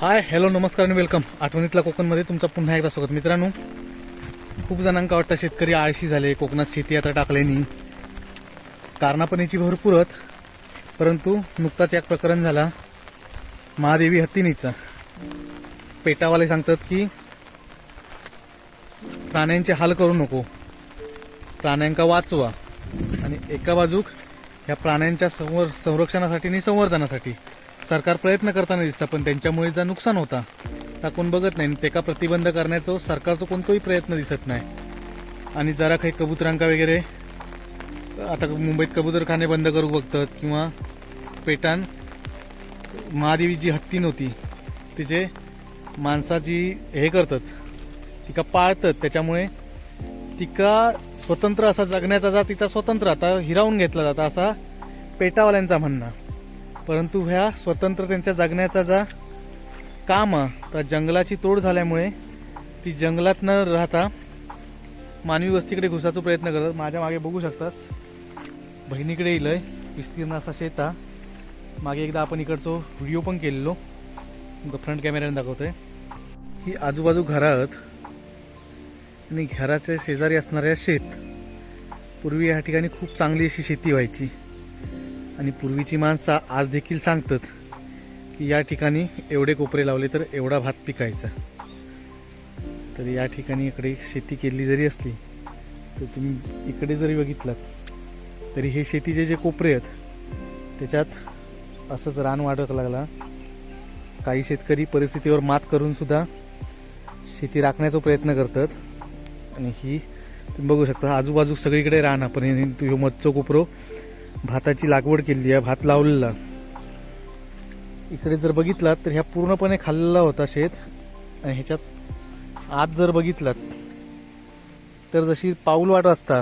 Hi hello नमस्कार आणि welcome आठवणीतला कोकणमध्ये तुमचं पुन्हा एकदा स्वागत. मित्रांनो खूप जणांका वाटतं शेतकरी आळशी झाले कोकणात शेती आता टाकल्यानी कारणा पण याची भरपूरच परंतु नुकताच एक प्रकरण झाला. महादेवी हत्तीनीचा. पेटावाले सांगतात की प्राण्यांचे हाल करू नको. प्राण्यांका वाचवा. आणि एका बाजूक ह्या प्राण्यांच्या संवर संरक्षणासाठी आणि संवर्धनासाठी. सरकार प्रयत्न करताना दिसतं पण त्यांच्यामुळे जर नुकसान होता. टाकून बघत नाही आणि त्याका प्रतिबंध करण्याचं सरकारचा कोणताही प्रयत्न दिसत नाही. आणि जरा काही कबुतरांका वगैरे आता मुंबईत कबुतरखाने बंद करू बघतात किंवा पेटान महादेवी जी हत्ती नव्हती तिचे माणसाची हे करतात तिका पाळतात त्याच्यामुळे तिका स्वतंत्र असा जगण्याचा जा तिचा स्वतंत्र आता हिरावून घेतला जाता असा पेटावाल्यांचा म्हणणं. परंतु ह्या स्वतंत्र त्यांच्या जगण्याचा जा काम त्या जंगलाची तोड झाल्यामुळे ती जंगलात न राहता मानवी वस्तीकडे घुसाचा प्रयत्न करतात. माझ्या मागे बघू शकतास बहिणीकडे येईल विस्तीर्ण असा शेता मागे एकदा आपण इकडचो व्हिडिओ पण केलेलो. फ्रंट कॅमेऱ्याने दाखवतोय. ही आजूबाजू घरात आणि घराच्या शेजारी असणाऱ्या शेत. पूर्वी या ठिकाणी खूप चांगली अशी शेती व्हायची. आणि पूर्वीची माणसं आज देखील सांगतात की या ठिकाणी एवढे कोपरे लावले तर एवढा भात पिकायचा. तर या ठिकाणी इकडे शेती केली जरी असली तर तुम्ही इकडे जरी बघितलात तरी हे शेतीचे जे कोपरे आहेत त्याच्यात असंच रान वाढत लागला. काही शेतकरी परिस्थितीवर मात करून सुद्धा शेती राखण्याचा प्रयत्न करतात. आणि ही तुम्ही बघू शकता आजूबाजू सगळीकडे रान आपण तुझ्यो मच्छो कोपरो भाताची लागवड केली आहे भात लावलेला. इकडे जर बघितलात तर ह्या पूर्णपणे खाल्लेला होता शेत. आणि ह्याच्यात आत जर बघितलात तर जशी पाऊल वाट असता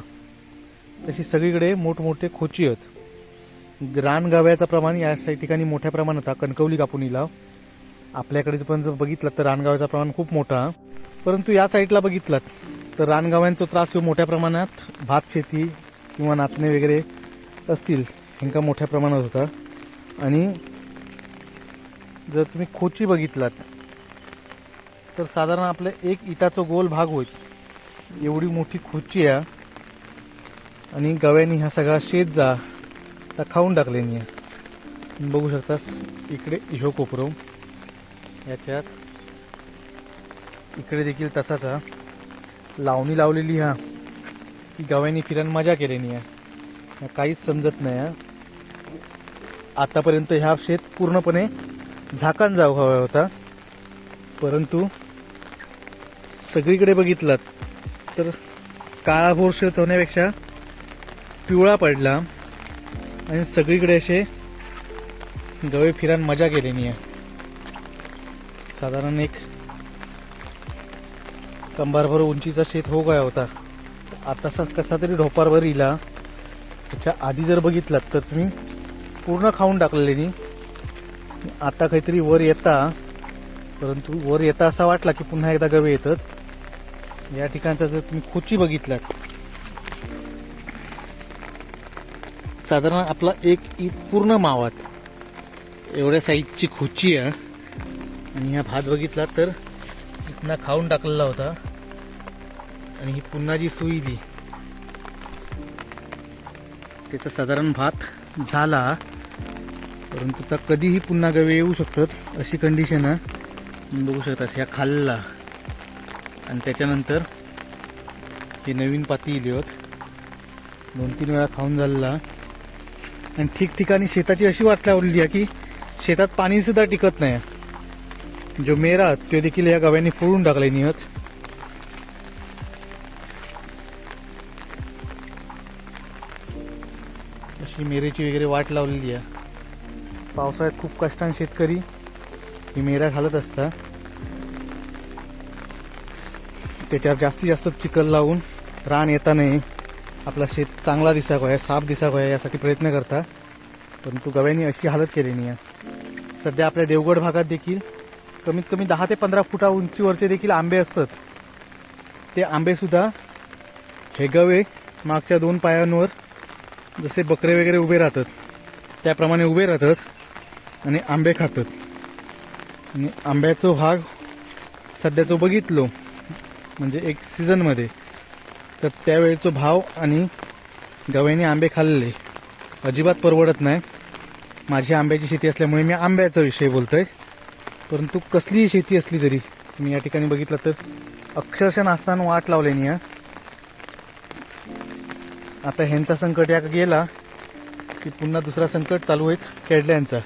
तशी सगळीकडे मोठमोठे खोची आहेत. रानगाव्याचं प्रमाण या साई ठिकाणी मोठ्या प्रमाणात होता. कणकवली कापुनीला. आपल्याकडे पण जर बघितलं तर रानगाव्याचा प्रमाण खूप मोठा. परंतु या साईडला बघितलात तर रानगाव्यांचा त्रास हो मोठ्या प्रमाणात. भात शेती किंवा नाचणे वगैरे असतील ह्यांका मोठ्या प्रमाणात होता. आणि जर तुम्ही खोची बघितलात तर साधारण आपलं एक इटाचो गोल भाग होईल. एवढी मोठी खोची आहे. आणि गव्यानी हा सगळा शेत जा तर खाऊन टाकल्यानी आहे बघू शकतास इकडे ह्यो कोपरो याच्यात इकडे देखील तसाच हा. लावणी लावलेली हा की गव्यानी फिरायला मजा केलेली आहे. काहीच समजत नाही आतापर्यंत ह्या शेत पूर्णपणे झाकान जाऊ हवा होता. परंतु सगळीकडे बघितलात तर काळाभोर शेत होण्यापेक्षा पिवळा पडला आणि सगळीकडे असे गवे फिरान मजा केलेली आहे. साधारण एक कंबारभर उंचीचा शेत हो गया होता. आता कसा तरी ढोपारभर इला. त्याच्या आधी जर बघितलात तर तुम्ही पूर्ण खाऊन टाकलेली आता काहीतरी वर येता. परंतु वर येता असा वाटला की पुन्हा एकदा गवे येतात. या ठिकाणचा जर तुम्ही खोची बघितलात. साधारण आपला एक ईद पूर्ण मावात. एवढ्या साईजची खोची आहे. आणि ह्या भात बघितला तर इतना खाऊन टाकलेला होता. आणि ही पुन्हा जी सुईली त्याचा साधारण भात झाला. परंतु तर कधीही पुन्हा गवे येऊ शकतात अशी कंडिशन आहे. बघू शकतास ह्या खाल्ला. आणि त्याच्यानंतर हे नवीन पाती इली होत. दोन तीन वेळा खाऊन झालेला. आणि ठिकठिकाणी शेताची अशी वाट लावलेली आहे की शेतात पाणी सुद्धा टिकत नाही. जो मेरा तो देखील या गव्यांनी फोडून टाकलाय नियच अशी मेरेची वगैरे वाट लावलेली आहे. पावसाळ्यात खूप कष्टाने शेतकरी ही मेरा घालत असतात. त्याच्यावर जास्तीत जास्त चिखल लावून रान येता नाही आपला शेत चांगला दिसा आहे साफ दिसा आहे यासाठी प्रयत्न करता परंतु गव्यांनी अशी हालत केलेली आहे. सध्या आपल्या देवगड भागात देखील कमीत कमी दहा ते पंधरा फुटा उंचीवरचे देखील आंबे असतात. ते आंबेसुद्धा हे गवे मागच्या दोन पायांवर जसे बकरे वगैरे उभे राहतात त्याप्रमाणे उभे राहतात आणि आंबे खातात. आणि आंब्याचो भाग सध्याचो बघितलो म्हणजे एक सीझनमध्ये तर त्यावेळेचो भाव आणि गव्याने आंबे खाल्ले. अजिबात परवडत नाही. माझी आंब्याची शेती असल्यामुळे मी आंब्याचा विषय बोलतोय. परंतु कसलीही शेती असली तरी मी या ठिकाणी बघितलं तर अक्षरशः नास्तान वाट लावल्यानी हा आता ह्यांचा संकट या गेला की पुन्हा दुसरा संकट चालू आहेत केडल्यांचा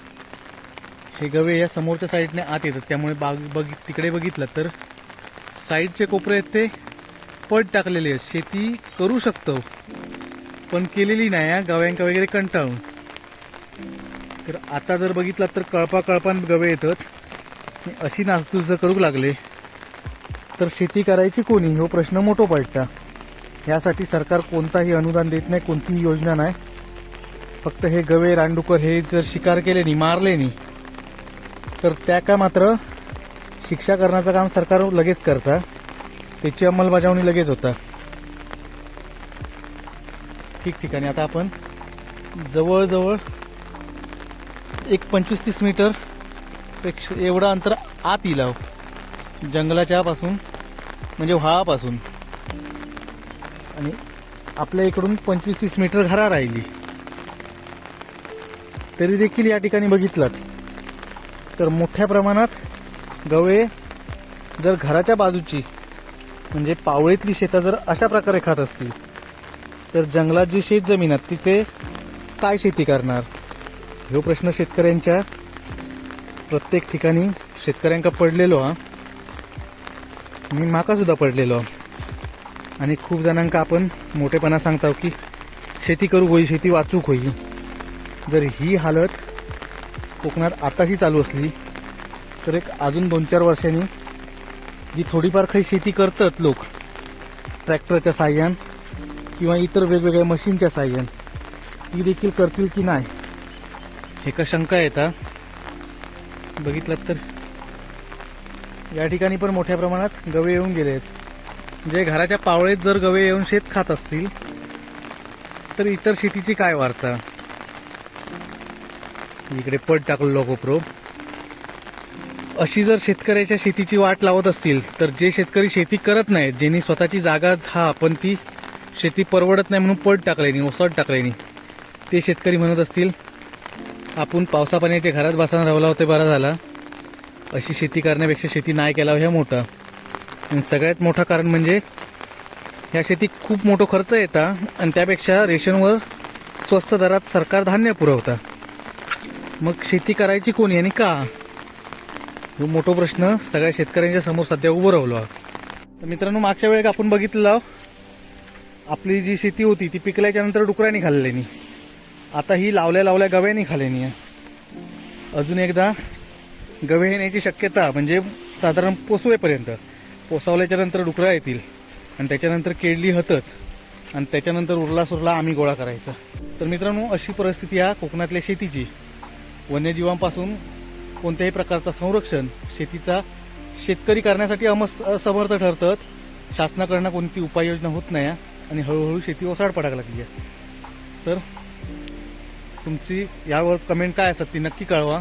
हे गवे या समोरच्या साईडने आत येतात. त्यामुळे बाग बघ तिकडे बघितलं तर साईडचे कोपरे आहेत ते पट टाकलेले आहेत. शेती करू शकतो पण केलेली नाही या गव्यांका वगैरे कंटाळून. तर आता जर बघितलं तर कळपा कळपान गवे येतात. अशी नासधूस जर करू लागले तर शेती करायची कोणी? हो प्रश्न मोठो पडता ह्यासाठी सरकार कोणताही अनुदान देत नाही कोणतीही योजना नाही. फक्त हे गवे रानडुकर हे जर शिकार केले नाही मारले नाही तर त्या का मात्र शिक्षा करण्याचं काम सरकार लगेच करता. त्याची अंमलबजावणी लगेच होता. ठिकठिकाणी आता आपण जवळजवळ एक पंचवीस तीस मीटरपेक्षा एवढं अंतर आत येईल आहो. जंगलाच्या पासून म्हणजे व्हाळापासून. आणि आपल्या इकडून पंचवीस तीस मीटर घरा राहिली. तरी देखील या ठिकाणी बघितलात. तर मोठ्या प्रमाणात गवे जर घराच्या बाजूची म्हणजे पावळीतली शेतं जर अशा प्रकारे खात असतील तर जंगलात जी शेत जमीन आहेत तिथे काय शेती करणार? ह्यो प्रश्न शेतकऱ्यांच्या प्रत्येक ठिकाणी शेतकऱ्यांका पडलेलो हा. मी माका सुद्धा पडलेलो. हा. आणि खूप जणांका आपण मोठेपणा सांगतो हो की शेती करू होई शेती वाचूक होई. जर ही हालत कोकणात आताशी चालू असली तर एक अजून दोन चार वर्षांनी जी थोडीफार काही शेती करतात लोक ट्रॅक्टरच्या साह्यान किंवा इतर वेगवेगळ्या मशीनच्या साह्यान ती देखील करतील की नाही हे का शंका येतात बघितलं तर या ठिकाणी पण मोठ्या प्रमाणात गवे येऊन गेले आहेत. जे घराच्या पावळेत जर गवे येऊन शेत खात असतील तर इतर शेतीची काय वार्ता? इकडे पट टाकलेलो कोपरो अशी जर शेतकऱ्याच्या शेतीची वाट लावत असतील तर जे शेतकरी शेती करत नाहीत ज्यांनी स्वतःची जागा हा पण ती शेती परवडत नाही म्हणून पट टाकल्यानी ओसट टाकल्यानी ते शेतकरी म्हणत असतील आपण पावसा पाण्याच्या घरात बसायला राहिला होते बरा झाला. अशी शेती करण्यापेक्षा शेती नाही केला ह्या मोठा. आणि सगळ्यात मोठं कारण म्हणजे ह्या शेतीत खूप मोठा खर्च येता आणि त्यापेक्षा रेशनवर स्वस्त दरात सरकार धान्य पुरवता. मग शेती करायची कोणी आणि का? हा मोठा प्रश्न सगळ्या शेतकऱ्यांच्या समोर सध्या उभं राहिलो तर मित्रांनो मागच्या वेळेला आपण बघितलं आपली जी शेती होती ती पिकल्याच्या नंतर डुकरांनी खाल्लेली. आता ही लावल्या लावल्या गव्यानी खाल्लेली आहे. अजून एकदा गवे येण्याची शक्यता म्हणजे साधारण पोसवेपर्यंत. पोसावल्याच्या नंतर डुकरा येतील. आणि त्याच्यानंतर केडली हतच. आणि त्याच्यानंतर उरला सुरला आम्ही गोळा करायचा. तर मित्रांनो अशी परिस्थिती आहे कोकणातल्या शेतीची. वन्यजीवांपासून कोणत्याही प्रकारचं संरक्षण शेतीचा शेतकरी करण्यासाठी अमस असमर्थ ठरतात शासनाकडनं कोणती उपाययोजना होत नाही आणि हळूहळू शेती ओसाड पडायला लागली आहे. तर तुमची यावर कमेंट काय असतात ती नक्की कळवा.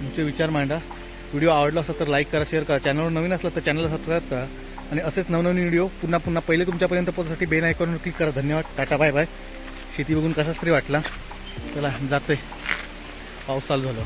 तुमचे विचार मांडा. व्हिडिओ आवडला असला तर लाईक करा शेअर करा. चॅनलवर नवीन असलं तर चॅनलला सबस्क्राईब करा. आणि असेच नवनवीन व्हिडिओ पुन्हा पुन्हा पहिले तुमच्यापर्यंत पोहोचण्यासाठी बेल आयकॉनवर क्लिक करा. धन्यवाद. Tata bye bye. शेती बघून कसाच तरी वाटला. चला जाते पाऊस चालू झालं.